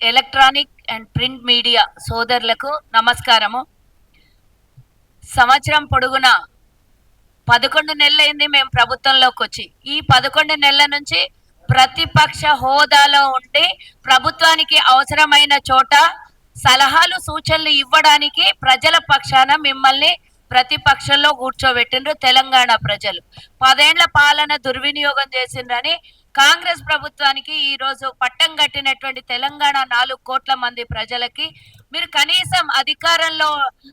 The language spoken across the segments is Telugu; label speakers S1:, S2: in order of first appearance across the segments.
S1: ఎలక్ట్రానిక్ అండ్ ప్రింట్ మీడియా సోదరులకు నమస్కారము. సంవత్సరం పొడుగున పదకొండు నెలలైంది మేము ప్రభుత్వంలోకి వచ్చి ఈ పదకొండు నెలల నుంచి ప్రతిపక్ష హోదాలో ఉండి ప్రభుత్వానికి అవసరమైన చోట సలహాలు సూచనలు ఇవ్వడానికి ప్రజల పక్షాన మిమ్మల్ని ప్రతిపక్షంలో కూర్చోబెట్టిండ్రు తెలంగాణ ప్రజలు. పదేండ్ల పాలన దుర్వినియోగం చేసిండ్రని కాంగ్రెస్ ప్రభుత్వానికి ఈ రోజు పట్టం కట్టినటువంటి తెలంగాణ నాలుగు కోట్ల మంది ప్రజలకి మీరు కనీసం అధికారంలో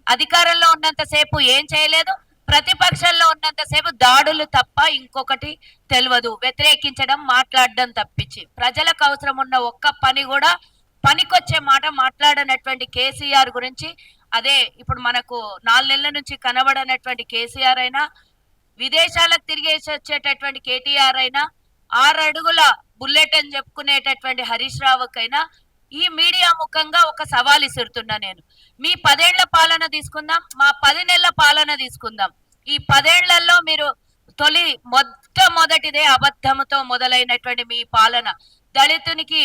S1: అధికారంలో ఉన్నంత సేపు ఏం చేయలేదు ప్రతిపక్షంలో ఉన్నంత సేపు దాడులు తప్ప ఇంకొకటి తెలియదు వ్యతిరేకించడం మాట్లాడడం తప్పించి. ప్రజలకు అవసరం ఉన్న ఒక్క పని కూడా పనికొచ్చే మాట మాట్లాడనటువంటి కేసీఆర్ గురించి అదే ఇప్పుడు మనకు నాలుగు నెలల నుంచి కనబడనటువంటి కేసీఆర్ అయినా విదేశాలకు తిరిగేసి వచ్చేటటువంటి కేటీఆర్ అయినా ఆరు అడుగుల బుల్లెట్ అని చెప్పుకునేటటువంటి హరీష్ రావుకైనా ఈ మీడియా ముఖంగా ఒక సవాల్ ఇసురుతున్నా నేను. మీ పదేళ్ళ పాలన తీసుకుందాం మా పది నెలల పాలన తీసుకుందాం. ఈ పదేళ్ళలో మీరు తొలి మొట్టమొదటిదే అబద్ధముతో మొదలైనటువంటి మీ పాలన. దళితునికి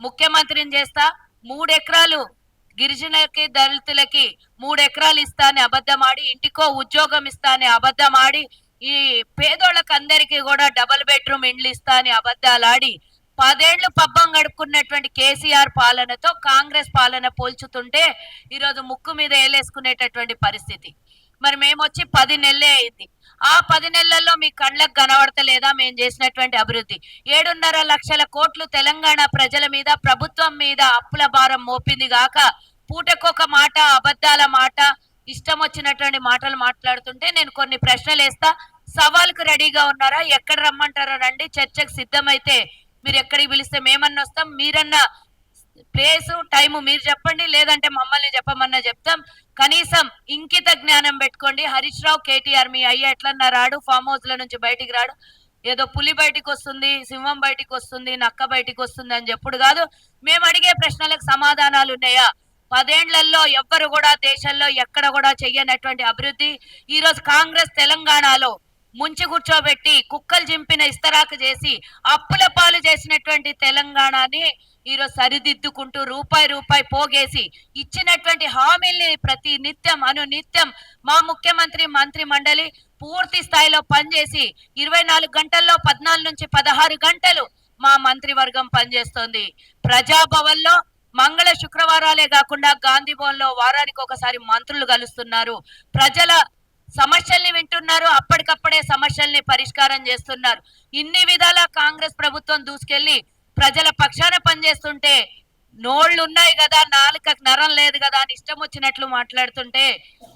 S1: ముఖ్యమంత్రిని చేస్తా మూడు ఎకరాలు గిరిజనులకి దళితులకి మూడు ఎకరాలు ఇస్తా అని అబద్ధమాడి ఇంటికో ఉద్యోగం ఇస్తా అని అబద్ధమాడి ఈ పేదోళ్ళకి అందరికీ కూడా డబుల్ బెడ్రూమ్ ఇండ్లు ఇస్తా అని అబద్ధాలాడి పదేళ్ళు పబ్బం గడుపుకున్నటువంటి కేసీఆర్ పాలనతో కాంగ్రెస్ పాలన పోల్చుతుంటే ఈరోజు ముక్కు మీద ఏలేసుకునేటటువంటి పరిస్థితి. మరి మేము వచ్చి పది నెలలే అయింది. ఆ పది నెలల్లో మీ కళ్ళకు కనబడతలేదా మేము చేసినటువంటి అభివృద్ధి? ఏడున్నర లక్షల కోట్లు తెలంగాణ ప్రజల మీద ప్రభుత్వం మీద అప్పుల భారం మోపింది గాక పూటకొక మాట అబద్ధాల మాట ఇష్టం వచ్చినటువంటి మాటలు మాట్లాడుతుంటే నేను కొన్ని ప్రశ్నలు వేస్తా. సవాల్కు రెడీగా ఉన్నారా? ఎక్కడ రమ్మంటారా రండి. చర్చకు సిద్ధమైతే మీరు ఎక్కడికి పిలిస్తే మేమన్నా వస్తాం. మీరన్నా ప్లేస్ టైము మీరు చెప్పండి. లేదంటే మమ్మల్ని చెప్పమన్నా చెప్తాం. కనీసం ఇంకిత జ్ఞానం పెట్టుకోండి. హరీష్ రావు కేటీఆర్ మీ అయ్య ఎట్లన్నా రాడు? ఫామ్ హౌస్ నుంచి బయటికి రాడు? ఏదో పులి బయటికి వస్తుంది సింహం బయటికి వస్తుంది నక్క బయటికి వస్తుంది అని చెప్పుడు కాదు. మేము అడిగే ప్రశ్నలకు సమాధానాలు ఉన్నాయా? పదేండ్లలో ఎవ్వరు కూడా దేశంలో ఎక్కడ కూడా చెయ్యనటువంటి అభివృద్ధి. ఈ రోజు కాంగ్రెస్ తెలంగాణలో ముంచి కూర్చోబెట్టి కుక్కలు చింపిన ఇస్తరాకు చేసి అప్పుల పాలు చేసినటువంటి తెలంగాణని ఈరోజు సరిదిద్దుకుంటూ రూపాయి రూపాయి పోగేసి ఇచ్చినటువంటి హామీల్ని ప్రతి నిత్యం అను నిత్యం మా ముఖ్యమంత్రి మంత్రి మండలి పూర్తి స్థాయిలో పనిచేసి ఇరవై నాలుగు గంటల్లో పద్నాలుగు నుంచి పదహారు గంటలు మా మంత్రివర్గం పనిచేస్తోంది. ప్రజాభవన్లో మంగళ శుక్రవారాలే కాకుండా గాంధీ భవన్లో వారానికి ఒకసారి మంత్రులు కలుస్తున్నారు. ప్రజల సమస్యల్ని వింటున్నారు. అప్పటికప్పుడే సమస్యల్ని పరిష్కారం చేస్తున్నారు. ఇన్ని విధాల కాంగ్రెస్ ప్రభుత్వం దూసుకెళ్ళి ప్రజల పక్షాన పనిచేస్తుంటే నోళ్ళు ఉన్నాయి కదా నాలుక నరం లేదు కదా అని ఇష్టం వచ్చినట్లు మాట్లాడుతుంటే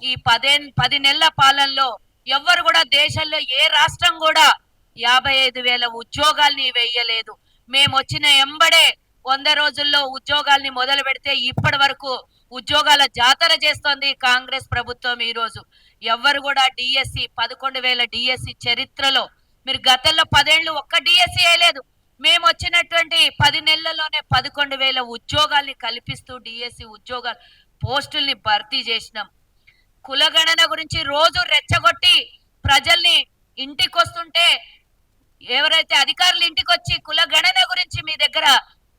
S1: ఈ పదే పది నెలల పాలనలో ఎవ్వరు కూడా దేశంలో ఏ రాష్ట్రం కూడా యాభై ఐదు వేల ఉద్యోగాల్ని వేయలేదు. మేము వచ్చిన ఎంబడే వంద రోజుల్లో ఉద్యోగాల్ని మొదలు పెడితే ఇప్పటి వరకు ఉద్యోగాల జాతర చేస్తోంది కాంగ్రెస్ ప్రభుత్వం ఈ రోజు. ఎవ్వరు కూడా డిఎస్సి పదకొండు వేల డిఎస్సి చరిత్రలో. మీరు గతంలో పదేళ్ళు ఒక్క డిఎస్సి వేయలేదు మేము వచ్చినటువంటి పది నెలల్లోనే పదకొండు వేల ఉద్యోగాల్ని కల్పిస్తూ డిఎస్సి ఉద్యోగాలు పోస్టుల్ని భర్తీ చేసినాం. కులగణన గురించి రోజు రెచ్చగొట్టి ప్రజల్ని ఇంటికి వస్తుంటే ఎవరైతే అధికారులు ఇంటికి వచ్చి కులగణన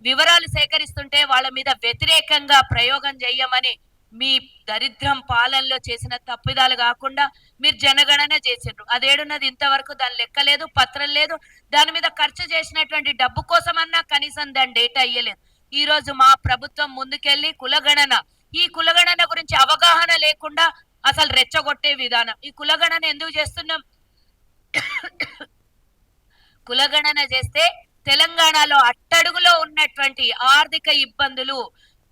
S1: వివరాలు సేకరిస్తుంటే వాళ్ళ మీద వ్యతిరేకంగా ప్రయోగం చేయమని మీ దరిద్రం పాలనలో చేసిన తప్పిదాలు కాకుండా మీరు జనగణన చేసిండ్రు. అదేడున్నది ఇంతవరకు దాని లెక్క లేదు పత్రం లేదు. దాని మీద ఖర్చు చేసినటువంటి డబ్బు కోసమన్నా కనీసం దాని డేటా ఇయ్యలేదు. ఈ రోజు మా ప్రభుత్వం ముందుకెళ్ళి కులగణన. ఈ కులగణన గురించి అవగాహన లేకుండా అసలు రెచ్చగొట్టే విధానం. ఈ కులగణన ఎందుకు చేస్తున్నాం? కులగణన చేస్తే తెలంగాణలో స్థాయిలో ఉన్నటువంటి ఆర్థిక ఇబ్బందులు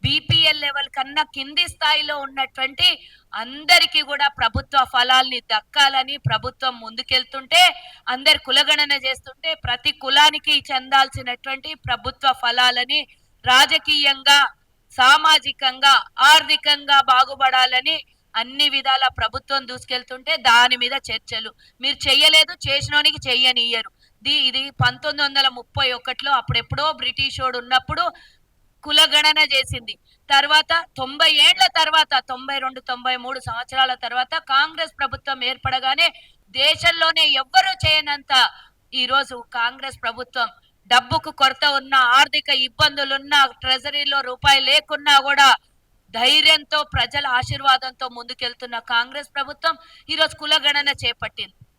S1: బీపీఎల్ లెవెల్ కన్నా కింది స్థాయిలో ఉన్నటువంటి అందరికీ కూడా ప్రభుత్వ ఫలాల్ని దక్కాలని ప్రభుత్వం ముందుకెళ్తుంటే అందరి కులగణన చేస్తుంటే ప్రతి కులానికి చెందాల్సినటువంటి ప్రభుత్వ ఫలాలని రాజకీయంగా సామాజికంగా ఆర్థికంగా బాగుపడాలని అన్ని విధాల ప్రభుత్వం దూసుకెళ్తుంటే దాని మీద చర్చలు. మీరు చెయ్యలేదు చేసినోనికి చెయ్యనియ్యరు ది ఇది పంతొమ్మిది వందల ముప్పై ఒకటిలో అప్పుడెప్పుడో బ్రిటిష్ వాడు ఉన్నప్పుడు కులగణన చేసింది. తర్వాత తొంభై ఏండ్ల తర్వాత తొంభై రెండు తొంభై మూడు సంవత్సరాల తర్వాత కాంగ్రెస్ ప్రభుత్వం ఏర్పడగానే దేశంలోనే ఎవ్వరూ చేయనంత ఈరోజు కాంగ్రెస్ ప్రభుత్వం డబ్బుకు కొరత ఉన్న ఆర్థిక ఇబ్బందులున్నా ట్రెజరీలో రూపాయి లేకున్నా కూడా ధైర్యంతో ప్రజల ఆశీర్వాదంతో ముందుకెళ్తున్న కాంగ్రెస్ ప్రభుత్వం ఈరోజు కులగణన చేపట్టింది.